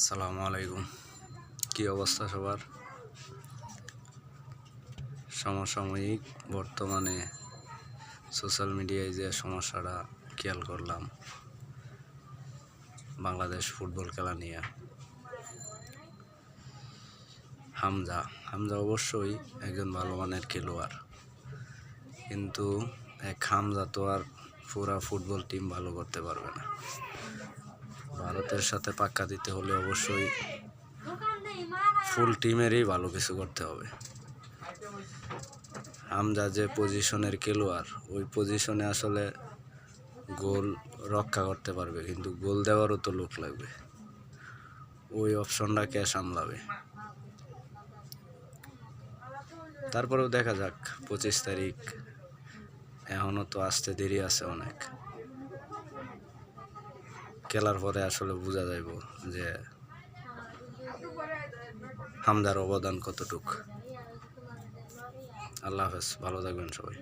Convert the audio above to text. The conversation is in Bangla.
আসসালামু আলাইকুম। কি অবস্থা সবার? সমসাময়িক বর্তমানে সোশ্যাল মিডিয়ায় যে সমস্যাটা খেয়াল করলাম, বাংলাদেশ ফুটবল খেলা নিয়ে। হামজা হামজা অবশ্যই একজন ভালো মানের খেলোয়াড়। কিন্তু এক হামজা তো আর পুরা ফুটবল টিম ভালো করতে পারবে না। ভারতের সাথে পাক্কা দিতে হলে অবশ্যই ফুল টিমেরই ভালো কিছু করতে হবে। হামজা যে পজিশনের খেলোয়াড়, ওই পজিশনে আসলে গোল রক্ষা করতে পারবে, কিন্তু গোল দেওয়ারও তো লোক লাগবে। ওই অপশনটা কে সামলাবে? তারপরেও দেখা যাক, পঁচিশ তারিখ এখনও তো আসতে দেরি আছে অনেক। খেলার পরে আসলে বোঝা যাইব যে হামদার অবদান কতটুক। আল্লাহ হাফেজ ভালো থাকবেন সবাই।